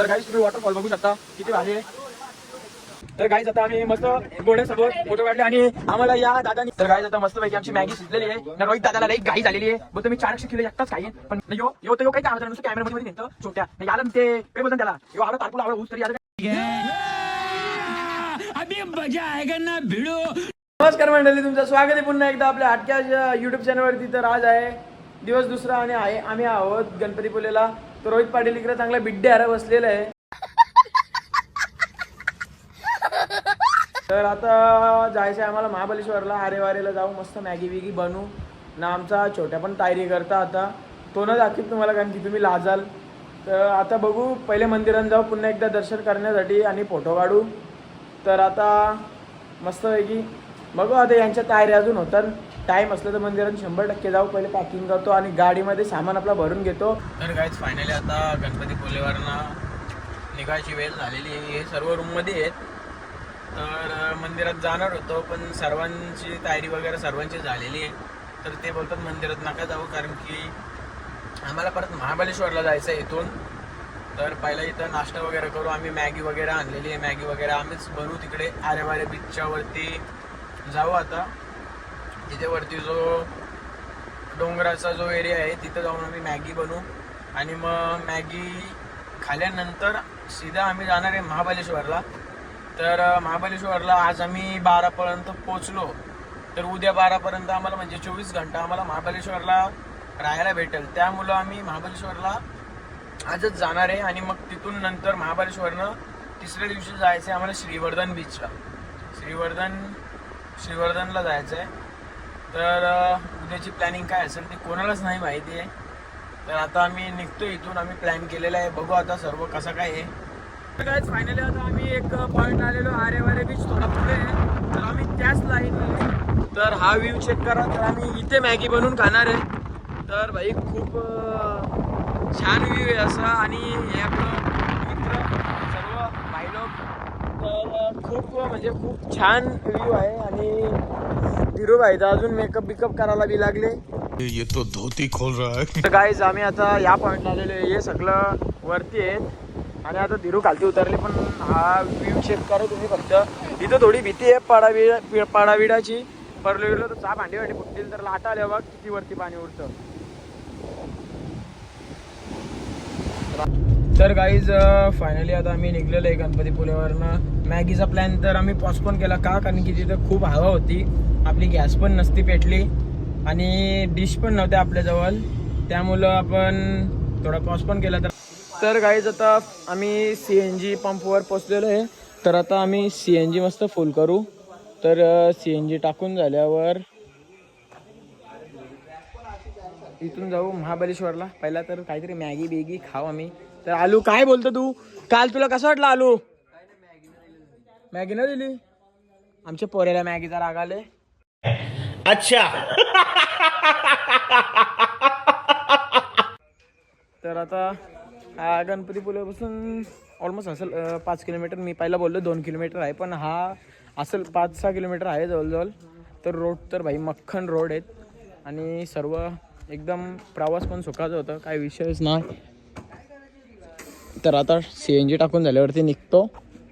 तर गाईज तुम्ही वॉटरफॉल बघू शकता. किती भारी आहे. तर गाईज आता आम्ही मस्त गोड्यासोबत फोटो काढले आणि आम्हाला या दादानी तर गाईज आता मस्त पैकी आमची मॅगी शिजलेली आहे. ना रोहित दादाला लई घाई झालेली आहे. बोलतो मी चारशे किलो एकटाच खाईन पण यो यो तर यो काही काम नुसतं कॅमेरा मध्ये नेतो छोट्या. याला ते काय बोलतात त्याला. यो आला तारपूला आवडा ऊस तरी याला नमस्कार मंडळी तुमचं स्वागत आहे पुन्हा एकदा आपल्या हटक्या युट्यूब चॅनलवरती तर आज आहे दिवस दुसरा आणि आहे आम्ही आहोत गणपतीपुलेला तर रोहित पाटील इकडे चांगला बिड्डे हारा बसलेला आहे. तर आता जायचं आहे आम्हाला महाबलेश्वरला आरे वारेला जाऊ मस्त मॅगी विगी बनवू ना आमचा छोट्या पण तयारी करता आता. तो न दाखवीत तुम्हाला कारण की तुम्ही लाजाल. तर आता बघू पहिले मंदिरात जाऊ पुन्हा एकदा दर्शन करण्यासाठी आणि फोटो काढू. तर आता मस्तपैकी बघू आता यांच्या तयारी अजून होतात. टाईम असलं तर मंदिरात शंभर टक्के जाऊ. पहिले पॅकिंग करतो आणि गाडीमध्ये सामान आपला भरून घेतो. तर काहीच फायनली आता गणपती पोलेवरनं निघायची वेळ झालेली आहे. हे सर्व रूममध्ये आहेत. तर मंदिरात जाणार होतो पण सर्वांची तयारी वगैरे सर्वांची झालेली आहे. तर ते बोलतात मंदिरात नका जाऊ कारण की आम्हाला परत महाबळेश्वरला जायचं आहे इथून. तर पहिला इथं नाश्ता वगैरे करू. आम्ही मॅगी वगैरे आणलेली आहे. मॅगी वगैरे आम्हीच बनवू तिकडे. आरेवारे बीचच्यावरती जाऊ आता. तिथे वरती जो डोंगराचा जो एरिया आहे तिथं जाऊन आम्ही मॅगी बनवू. आणि मग मॅगी खाल्यानंतर सीधा आम्ही जाणार आहे महाबळेश्वरला. तर महाबलेश्वरला आज आम्ही बारापर्यंत पोचलो तर उद्या बारापर्यंत आम्हाला म्हणजे चोवीस घंटा आम्हाला महाबलेश्वरला राहायला भेटेल. त्यामुळं आम्ही महाबलेश्वरला आजच जाणार आहे. आणि मग तिथून नंतर महाबळेश्वरनं तिसऱ्या दिवशी जायचं आहे आम्हाला श्रीवर्धन बीचला श्रीवर्धन श्रीवर्धनला जायचं आहे. तर उद्याची प्लॅनिंग काय असेल ते कोणालाच नाही माहिती आहे. तर आता आम्ही निघतो इथून आम्ही प्लॅन केलेला आहे. बघू आता सर्व कसं काय आहे. तर काय फायनली आता आम्ही एक पॉईंट आलेलो आरे वारे बीच थोडा पुढे आहे तर आम्ही त्याच लाईन तर हा व्ह्यू चेक करा. तर आम्ही इथे मॅगी बनवून खाणार आहे. तर भाई खूप छान व्ह्यू आहे असा. आणि हे आपलं मित्र सर्व भाई लोक. तर खूप म्हणजे खूप छान व्ह्यू आहे. आणि धीरूभाई तर अजून मेकअप बिकअप करायला बी लागले. ये तो धोती खोल रहा है. गाईज आम्ही आता या पॉईंटला आलेलो आहे. हे सगळं वरती आहेत. आणि आता धीरू खालती उतरले पण हा व्ह्यू चेक करा तुम्ही फक्त. इथं थोडी भीती आहे पाडाविडा पाडाविडाची. परलो तर चहा भांडी भांडी फुटतील तर लाटा आल्या बघ किती वरती पाणी उडतं. तर गाईज फायनली आता आम्ही निघलेलो आहे गणपतीपुलेवरनं मॅगीचा प्लॅन तर आम्ही पॉस्टपोन केला का? कारण की तिथं खूप हवा होती. आपली गॅस पण नसती पेटली. आणि डिश पण नव्हत्या आपल्याजवळ त्यामुळं आपण थोडा पॉस्टपोन केला तर तर गाईज आता आम्ही सी एन जी पंपवर पोचलेलो आहे. तर आता आम्ही सी एन जी मस्त फुल करू. तर सी एन जी टाकून झाल्यावर इथून जाऊ महाबळेश्वरला. पहिला तर काहीतरी मॅगी बेगी खाऊ आम्ही. तर आलू काय बोलतो तू? काल तुला कसं वाटलं आलू? मॅगी न दिली. आमच्या पोऱ्याला मॅगीचा राग आले अच्छा. तर आता हा गणपती पुलापासून ऑलमोस्ट असेल पाच किलोमीटर मी पहिला बोललो दोन किलोमीटर आहे पण हा असेल पाच सहा किलोमीटर आहे जवळजवळ. तर रोड तर भाई मक्खन रोड आहेत. आणि सर्व एकदम प्रवास पण सुखाचा होता काय विषयच नाही. तर आता सी एन जी टाकून झाल्यावरती निघतो.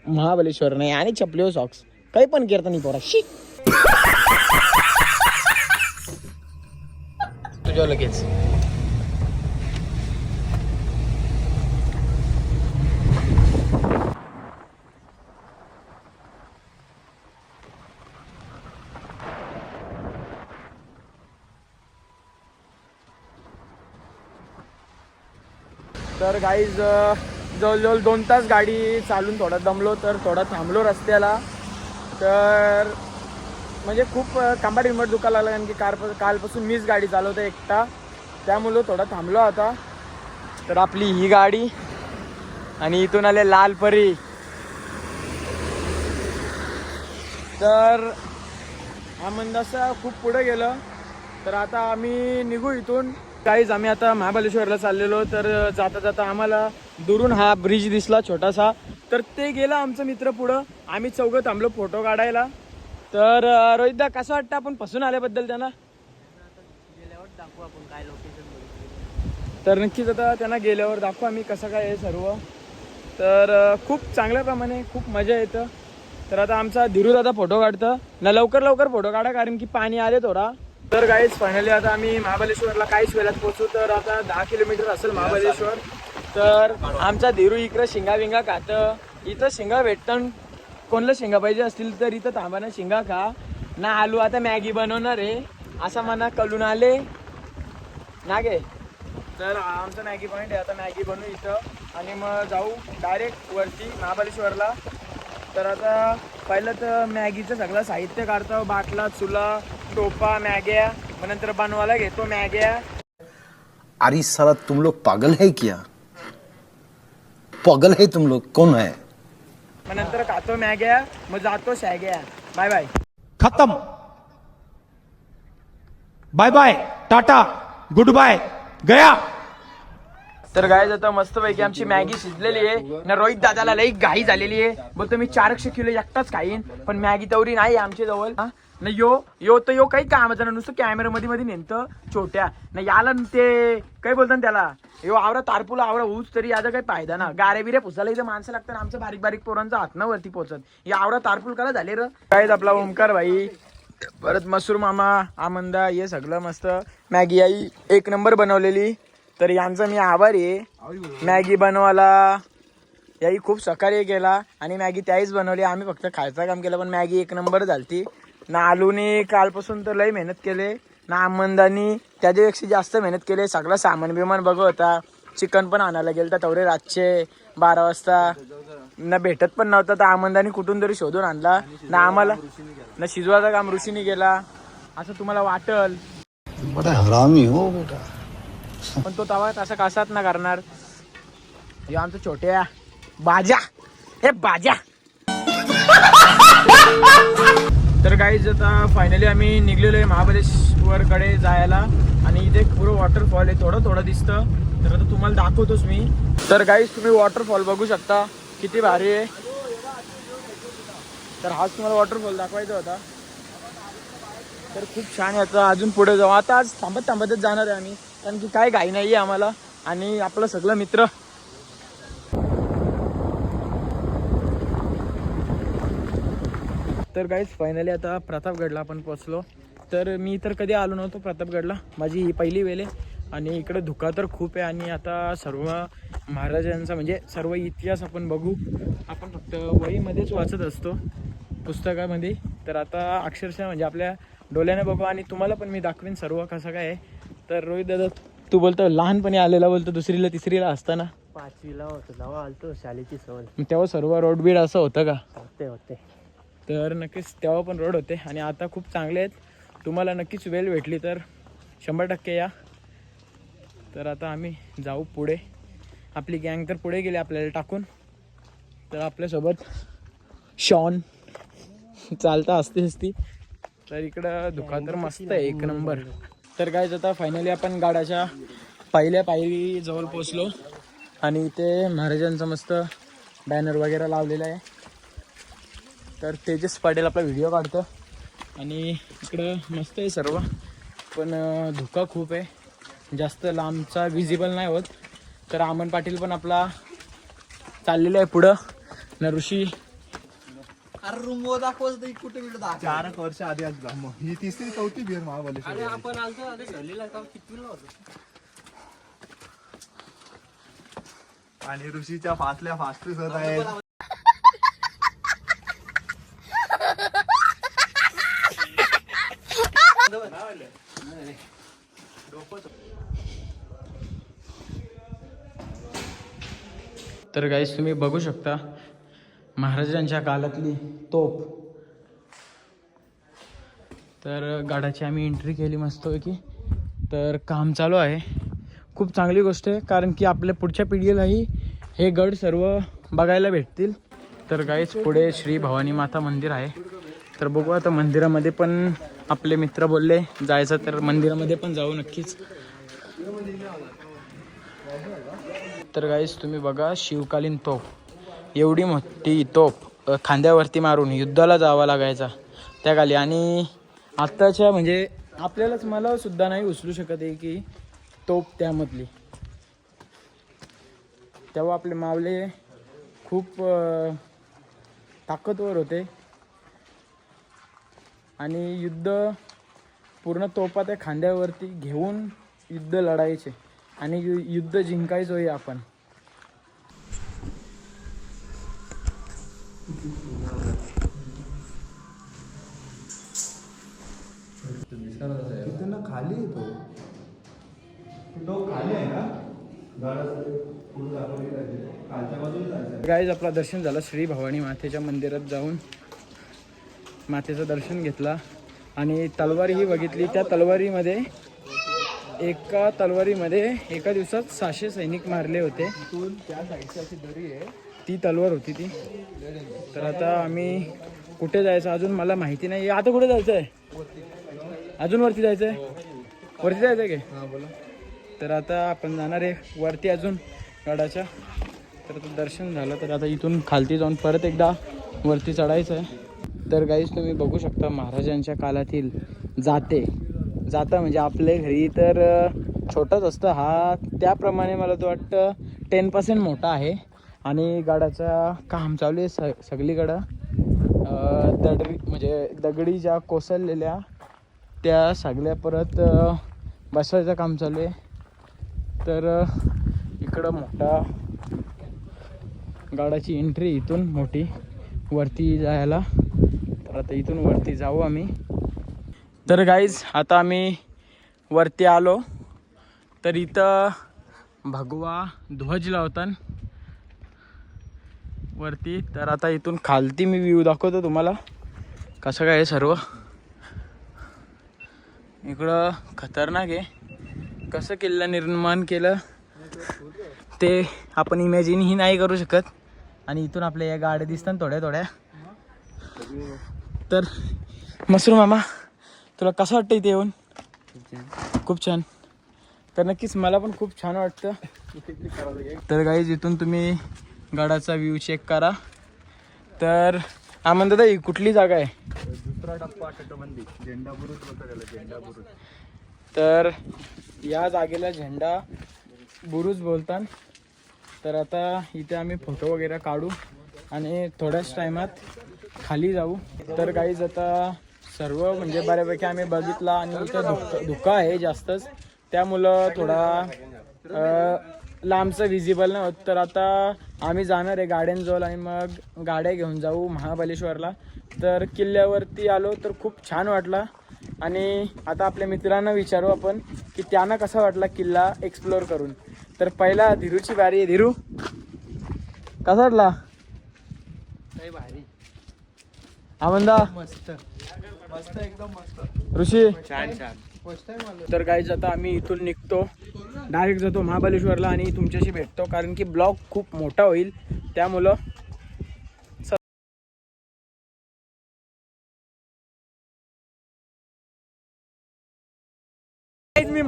महाबलेश्वर नाही आणि चपलीवर सॉक्स काही पण करता नाही पोरा. शी! तुझ्या लगेच. तर गाईज जवळजवळ दोन तास गाडी चालून थोडा दमलो तर थोडा थांबलो रस्त्याला. तर म्हणजे खूप कांबाट बिंबाट दुखायला लागला कारण की कार कालपासून मीच गाडी चालवतो एकटा. त्यामुळं थोडा थांबलो आता. तर आपली ही गाडी आणि इथून आले लाल परी तर हा मंदासा खूप पुढे गेलं. तर आता आम्ही निघू इथून. काहीच आम्ही आता महाबलेश्वरला चाललेलो तर जाता जाता आम्हाला दुरून हा ब्रिज दिसला छोटासा. तर ते गेलं आमचं मित्र पुढं. आम्ही चौघं थांबलो फोटो काढायला. तर रोहितदा कसं वाटतं आपण फसून आल्याबद्दल त्यांना? तर नक्कीच आता त्यांना गेल्यावर दाखवू आम्ही कसं काय आहे सर्व. तर खूप चांगल्या प्रमाणे खूप मजा येतं. तर आता आमचा धीरू दादा फोटो काढतं. ना लवकर लवकर फोटो काढा कारण की पाणी आले थोडा. तर गाईच फायनली आता आम्ही महाबलेश्वरला काहीच वेळात पोहोचू तर आता दहा किलोमीटर असेल महाबलेश्वर तर आमचा धीरू इकडं शिंगा विंगा खातं इथं शिंगा भेटतं. कोणलं शिंगा पाहिजे असतील तर इथं थांबा ना शिंगा खा. ना आलू आता मॅगी बनवणार आहे. असं म्हणा कलून आले. ना गे. तर आमचं मॅगी पॉईंट आहे आता मॅगी बनवू इथं. आणि मग जाऊ डायरेक्ट वरती महाबळेश्वरला. तर आता पहिलं तर मॅगीचं सगळं साहित्य काढतो बाटला चुला टोपा मॅग्या मग नंतर बनवायला घेतो मॅग्या. अरे साला तुम लोग पागल है क्या? पागल है तुम लोग कौन है? मग नंतर खातो मॅग्या मग जातो शॅग्या. बाय बाय खत्म. Bye bye tata goodbye गया. तर गाय आता मस्तपैकी आमची मॅगी शिजलेली आहे. ना रोहित दादाला लई घाई झालेली आहे. बोलतो मी चारशे किलो एकटाच खाईन पण मॅगी तेवढी नाही आमच्या जवळ. हा? ना यो यो तर यो काही काम ना नुसतं कॅमेरा मध्ये मध्ये नेमतं छोट्या. ना याला न ते काय बोलतात त्याला? यो आवरा तारपुला आवरा ऊस तरी याचा काही फायदा ना. गारे बिरे पुसायला इथं माणसं लागतात आमचं बारीक बारीक पोरांचा हात ना वरती पोचत. या आवरा तारपूल करा झाले र. कायच आपला ओमकार भाई. परत मसूर मामा आमंदा हे सगळं मस्त. मॅगी आई एक नंबर बनवलेली. तर यांचा मी आभार आहे. मॅगी बनवायला. याही खूप सकाळी केला आणि मॅगी त्याहीच बनवली. आम्ही फक्त खायचं काम केलं पण मॅगी एक नंबर झालती. ना आलूने कालपासून तर लई मेहनत केले. ना आमंदानी त्याच्यापेक्षा जास्त मेहनत केले. सगळं सामान बिमान बघ होता. चिकन पण आणायला गेलं तर तेवढे रातचे. बारा वाजता. ना भेटत पण नव्हता. तर आमंदानी कुठून तरी शोधून आणला. ना आम्हाला ना शिजवायचं काम ऋषीने केला. असं तुम्हाला वाटल? हरामी हो बेटा. पण तो तवा तसा कसात ना करणार. आमचं छोट्या. बाजा. हे बाजा. तर गाईज आता फायनली आम्ही निघलेलो आहे महाबळेश्वरकडे जायला आणि इथे पुरं वॉटरफॉल आहे थोडं थोडं दिसतं. तर आता तुम्हाला दाखवतोच मी. तर गाईज तुम्ही वॉटरफॉल बघू शकता. किती भारी आहे. तर हाच तुम्हाला वॉटरफॉल दाखवायचा होता. तर खूप छान आहे आता. अजून पुढे जाऊ. आता आज थांबत थांबतच जाणार आहे आम्ही. कारण की काय घाई नाही आहे आम्हाला. आणि आपलं सगळं मित्र तर गाईज फायनली आता प्रतापगडला आपण पोचलो तर मी तर कधी आलो नव्हतो प्रतापगडला. माझी ही पहिली वेळ आहे. आणि इकडं धुका तर खूप आहे. आणि आता सर्व महाराजांचा म्हणजे सर्व इतिहास आपण बघू. आपण फक्त वहीमध्येच वाचत असतो पुस्तकामध्ये. तर आता अक्षरशः म्हणजे आपल्या डोळ्याने बघू. आणि तुम्हाला पण मी दाखवेन सर्व कसं काय आहे. तर रोहित दादा तू बोलतो लहानपणी आलेला बोलतो दुसरीला तिसरीला असताना. पाचवीला होतो. तेव्हा आलतो शाळेची सहल तेव्हा सर्व रोड बीड असं होतं का? होते होते. तर नक्कीच तेव्हा पण रोड होते आणि आता खूप चांगले आहेत. तुम्हाला नक्कीच वेळ भेटली तर शंभर टक्के या. तर आता आम्ही जाऊ पुढे. आपली गँग तर पुढे गेली आपल्याला टाकून. तर आपल्यासोबत शॉन चालता असते असती तर इकडं दुकान तर मस्त आहे एक नंबर तर काय आता फायनली आपण गाड्याच्या पहिल्या पायरी जवळ पोचलो आणि इथे महाराजांचं मस्त बॅनर वगैरे लावलेलं आहे. तर तेजस पाटील आपला व्हिडिओ काढतो आणि इकडं मस्त आहे सर्व. पण धुका खूप आहे. जास्त लांबचा विजिबल नाही होत. तर अमन पाटील पण आपला चाललेला आहे पुढं. न ऋषी. चार एक वर्ष आधी आज मग ही तिसरी चौथी बिअर महाबलेश्वर आपण आलतो अरे सहलीला का? कितवीला होतो? आणि ऋषीच्या फासल्या फास्टच होत आहेत. तर गाईस तुम्ही बघू शकता महाराजांच्या काळातली तोप तर गाडाची आम्ही एंट्री केली मस्तपैकी. तर काम चालू आहे. खूप चांगली गोष्ट आहे कारण की आपल्या पुढच्या पिढीलाही हे गड सर्व बघायला भेटतील. तर गाईस पुढे श्री भवानी माता मंदिर आहे. तर बघू आता मंदिरामध्ये पण आपले मित्र बोलले जायचं तर मंदिरामध्ये पण जाऊ नक्कीच. तर गाईस तुम्ही बघा शिवकालीन तोफ. एवढी मोठी तोफ खांद्यावरती मारून युद्धाला जावा लागायचा. त्या खाली आणि आत्ताच्या म्हणजे आपल्यालाच मला सुद्धा नाही उचलू शकत आहे की तोप त्यामधली. तेव्हा आपले मावले खूप ताकदवर होते. आणि युद्ध पूर्ण तोपा त्या खांद्यावरती घेऊन युद्ध लढायचे. आणि यु- युद्ध जिंकायचोही आपण. तिथं ना? खाली येतो गाईज आपला दर्शन झालं. श्री भवानी मातेच्या मंदिरात जाऊन मातेचं दर्शन घेतला आणि तलवारी ही बघितली. त्या तलवारीमध्ये एका तलवारीमध्ये एका दिवसात सहाशे सैनिक मारले होते. त्या साईडची अशी दरी आहे ती तलवार होती ती. तर आता आम्ही कुठे जायचं अजून मला माहिती नाही. आता कुठे जायचं आहे अजून वरती जायचं आहे वरती जायचं आहे का तर आता आपण जाणार आहे वरती अजून गडाच्या. तर आता दर्शन झालं तर आता इथून खालती जाऊन परत एकदा वरती चढायचं आहे तर गाईज तुम्ही बघू शकता महाराजांच्या काळातील जाते. जाता म्हणजे आपल्या घरी तर छोटंच असतं. हा त्याप्रमाणे मला तो वाटतं टेन पर्सेंट मोठा आहे. आणि गाडाचा काम चालू आहे स सगळीकडं. दगडी म्हणजे दगडी ज्या कोसळलेल्या त्या सगळ्या परत बसवायचं काम चालू आहे. तर इकडं मोठा गाडाची एंट्री इथून मोठी. वरती जायला. तर आता इथून वरती जाऊ आम्ही. तर गाईज आता आम्ही वरती आलो. तर इथं भगवा ध्वज लावता वरती. तर आता इथून खालती मी व्ह्यू दाखवतो तुम्हाला. कसं काय आहे सर्व? इकडं खतरनाक आहे. कसं किल्ला निर्माण केलं ते आपण इमॅजिनही नाही करू शकत. आणि इथून आपल्या या गाड्या दिसतात थोड्या थोड्या. तर मसरू मामा तुला कसं वाटतं इथे येऊन? खूप छान. तर नक्कीच मला पण खूप छान वाटतं. तर गाईज इथून तुम्ही गडाचा व्ह्यू चेक करा. तर आमंद दादा ही कुठली जागा आहे? दुसरा टप्पा झेंडा बुरुज झेंडा बुरुज. तर या जागेला झेंडा बुरुज बोलतात. तर आता इथे आम्ही फोटो वगैरे काढू आणि थोड्याच टायमात खाली जाऊ. तर काहीच आता सर्व म्हणजे बऱ्यापैकी आम्ही बघितला आणि इथं धुक धुका आहे जास्तच. त्यामुळं थोडा लांबचं विजिबल नाही होत. तर आता आम्ही जाणार आहे गाड्यांजवळ आणि मग गाड्या घेऊन जाऊ महाबलेश्वरला तर किल्ल्यावरती आलो तर खूप छान वाटला. आणि आता आपल्या मित्रांना विचारू आपण की त्यांना कसा वाटला किल्ला एक्सप्लोअर करून. तर पहिला धीरूची बारी आहे. धीरू कसा वाटला? भारी. आमंदा? मस्त. मस्त एकदम मस्त. ऋषी? छान छान. फर्स्ट टाइम आलो. तर काही आता आम्ही इथून निघतो. डायरेक्ट जातो महाबलेश्वरला आणि तुमच्याशी भेटतो कारण की ब्लॉग खूप मोठा होईल. त्यामुळं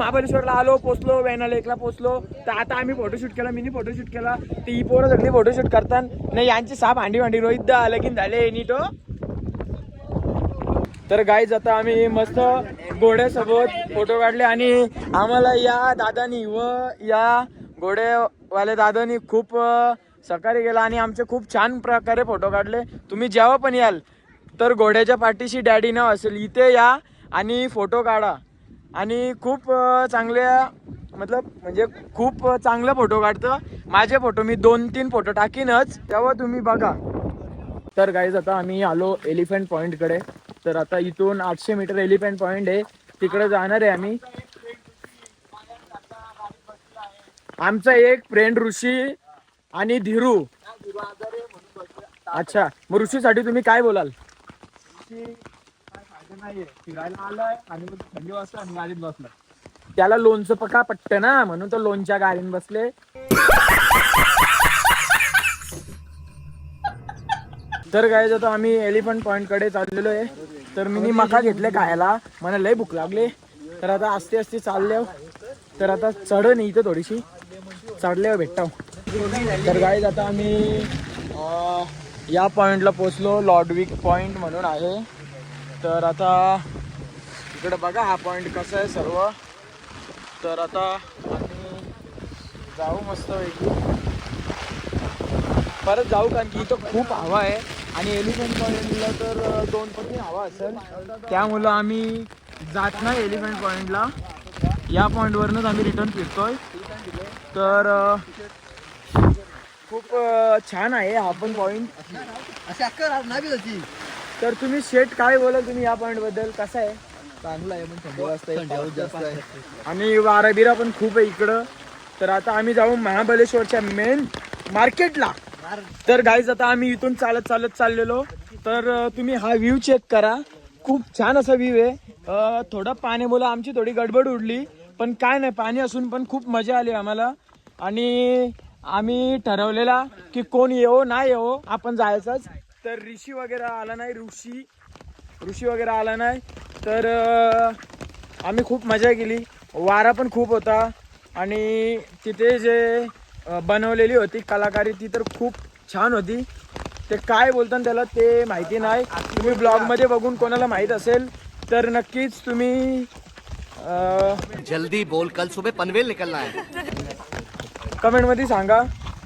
महाबळेश्वरला आलो पोचलो वॅना लेकला पोचलो. तर आता आम्ही फोटोशूट केला मिनी फोटोशूट केला. ती ही पोरं सगळी फोटोशूट करतात. नाही यांची साप भांडी भांडी रोहित लगीन झाले नीटो हो. तर गाईज आता आम्ही मस्त घोड्यासोबत फोटो काढले आणि आम्हाला या दादानी व या घोडेवाल्या दादानी खूप सकाळी गेला आणि आमचे खूप छान प्रकारे फोटो काढले. तुम्ही जेव्हा पण याल तर घोड्याच्या पाठीशी डॅडी नाव असेल इथे या आणि फोटो काढा. आणि खूप चांगल्या मतलब म्हणजे खूप चांगला फोटो काढतं. माझे फोटो मी दोन तीन फोटो टाकीनच. तेव्हा तुम्ही बघा. तर गाईज आता आम्ही आलो एलिफंट पॉईंटकडे तर आता इथून आठशे मीटर एलिफंट पॉईंट आहे. तिकडे जाणार आहे आम्ही. आमचा एक फ्रेंड ऋषी आणि धीरू. अच्छा मग ऋषीसाठी तुम्ही काय बोलाल? नाहीये. फिरायला आलाय आणि मग थंडी वाजता आणि गाडीत बसला त्याला लोणचं पका पट्ट ना म्हणून तो लोणच्या गाडीन बसले. तर काय आता आम्ही एलिफंट पॉइंटकडे चाललेलो आहे. तर मी मका घेतले खायला. मला लय भूक लागले. तर आता आस्ते आस्ते चालले तर आता चढ इथं थोडीशी. चढल्यावर भेटतो तर गाईज आता आम्ही या पॉइंटला पोचलो. लॉडविक पॉइंट म्हणून आहे. तर आता इकडे बघा हा पॉईंट कसा आहे सर्व. तर आता आम्ही जाऊ मस्त परत जाऊ कारण की इथं खूप हवा आहे. आणि एलिफंट पॉईंटला तर दोन पटी हवा असेल. त्यामुळं आम्ही जात नाही एलिफंट पॉईंटला या पॉईंटवरूनच आम्ही रिटर्न फिरतोय. तर खूप छान आहे हा पण पॉईंट तर तुम्ही शेट काय बोलाल तुम्ही या पॉईंटबद्दल? कसं आहे? चांगला आहे पण थंडी वाजता पाऊस जास्त आहे. आणि वारा बिरा पण खूप आहे इकडं. तर आता आम्ही जाऊ महाबलेश्वरच्या मेन मार्केटला तर गाईज आता आम्ही इथून चालत चालत चाललेलो. तर अं, तुम्ही हा व्ह्यू चेक करा. खूप छान असा व्ह्यू आहे. अं, थोडं पाण्यामुळं आमची थोडी गडबड उडली. पण काय नाही पाणी असून पण खूप मजा आली आम्हाला. आणि आम्ही ठरवलेला की कोण येवो नाही येवो आपण जायचंच. तर ऋषी वगैरे आला नाही ऋषी ऋषी वगैरे आला नाही. तर आम्ही खूप मजा केली. वारा पण खूप होता आणि तिथे जे बनवलेली होती कलाकारी ती तर खूप छान होती. ते काय बोलतात त्याला ते माहिती नाही. तुम्ही ब्लॉगमध्ये बघून कोणाला माहीत असेल तर नक्कीच तुम्ही जल्दी बोल कल सुबह पनवेल निकलना है। कमेंटमध्ये सांगा.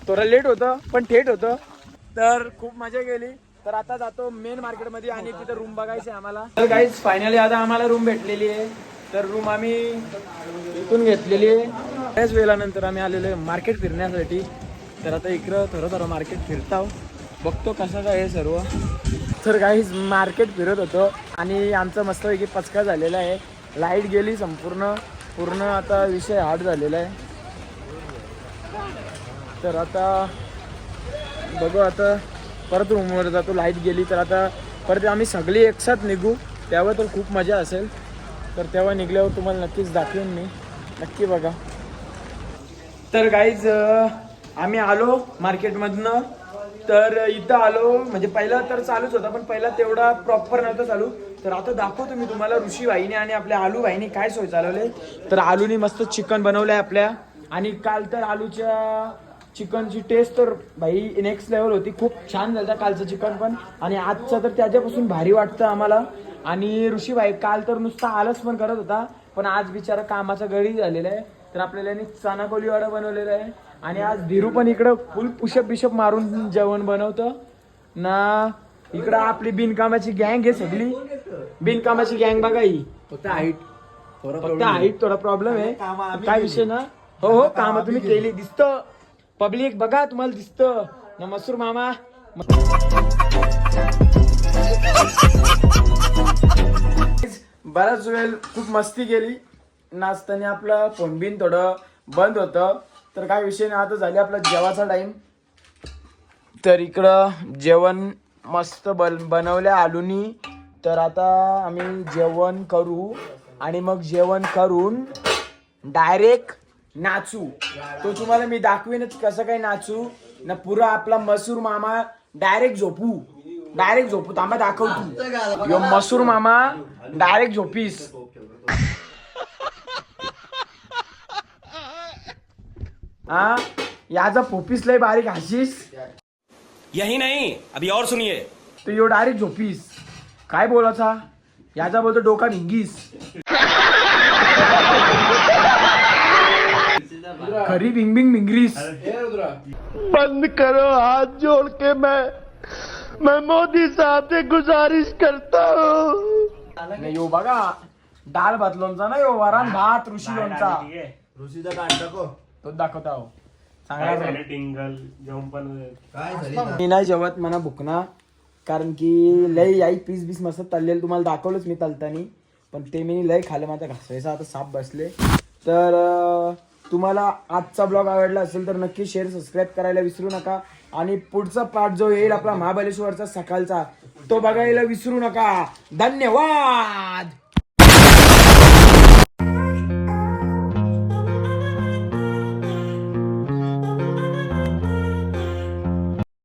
थोडं लेट होतं पण थेट होतं. तर खूप मजा गेली तर आता जातो मेन मार्केटमध्ये आणि तिथं रूम बघायचं आहे आम्हाला. तर काहीच फायनली आता आम्हाला रूम भेटलेली आहे. तर रूम आम्ही इथून घेतलेली आहे. बऱ्याच वेळानंतर आम्ही आलेलो आहे मार्केट फिरण्यासाठी. तर आता इकडं थोडं थोडं मार्केट फिरताव. बघतो कसं काय आहे सर्व. तर काहीच मार्केट फिरत होतो आणि आमचं मस्तपैकी पचका झालेला आहे. लाइट गेली संपूर्ण. पूर्ण आता विषय हार्ड झालेला आहे. तर आता बघू आता. परत रूमवर जातो लाइट गेली तर आता परत आम्ही सगळी एकसाथ निघू. तेव्हा तर खूप मजा असेल. तर तेव्हा निघल्यावर तुम्हाला नक्कीच दाखवेन मी. नक्की बघा. तर गाईज आम्ही आलो मार्केटमधनं तर इथं आलो म्हणजे पहिला तर चालूच होता पण पहिला तेवढा प्रॉपर नव्हता चालू. तर आता दाखवतो मी तुम्हाला ऋषी भाईने आणि आपल्या आलू भाईने काय सोय चालवले. तर आलूनी मस्त चिकन बनवलंय आपल्या. आणि काल तर आलूच्या चिकनची टेस्ट तर भाई नेक्स्ट लेवल होती. खूप छान झालं कालचं चिकन पण. आणि आजचं तर त्याच्यापासून भारी वाटतं आम्हाला. आणि ऋषीभाई काल तर नुसता आलस पण करत होता. पण आज बिचारा कामाचा गडी झालेला आहे. तर आपल्याला चना कोली वडा बनवलेला आहे. आणि आज धीरू पण इकडं फुल पुशप बिशप मारून जेवण बनवतं. ना इकडं आपली बिनकामाची गँग आहे सगळी. बिनकामाची गँग बघा ही. फक्त हाईट फक्त हाईट थोडा प्रॉब्लेम आहे. काय विषय ना? हो हो काम तुम्ही केली. दिसतं. पब्लिक बघा तुम्हाला दिसतं. ना मसूर मामा. बराच वेळ खूप मस्ती केली. नाचताना आपलं फोनबिन थोडं बंद होतं. तर काय विषय नाही आता झाली आपला जेवाचा टाइम तर इकडं जेवण मस्त बन बनवल्या आलूनी. तर आता आम्ही जेवण करू आणि मग जेवण करून डायरेक्ट नाचू. तो तुम्हाला मी दाखवीनच कसं काय नाचू. ना पुरा आपला मसूर मामा डायरेक्ट झोपू. डायरेक्ट झोपू. थांबा दाखवतो. यो मसूर मामा डायरेक्ट झोपीस. हा? याचा फोपीस लय बारीक हाशीस. यही नहीं अभी और सुनिए। तो यो डायरेक्ट झोपीस. काय बोलायचा? याचा बोलतो डोका भिंगीस. खरी भिंग भिंग भिंगरीस बंद करो हाथ जोड़ के मैं मैं मोदी साहब से गुजारिश करता हूँ। नाही यो बघा डाळ भात लोणचा ना यो वरण भात ऋषी लोणचा. ऋषीचा काढ टाको. तो दाखवता हो चांगला झाला. टिंगल जेवण पण काय झाली मी नाही जेवत मला भुकना कारण की लय आई पीस बीस मस्त तळलेलं तुम्हाला दाखवलंच मी तलतानी. पण ते मी लय खाल्लं माझा घासायचा आता साप बसले. तर अं, तुम्हाला आजचा ब्लॉग आवडला असेल तर नक्की शेअर सबस्क्राईब करायला विसरू नका. आणि पुढचा पार्ट जो येईल आपला महाबलेश्वरचा सकाळचा तो बघायला विसरू नका. धन्यवाद!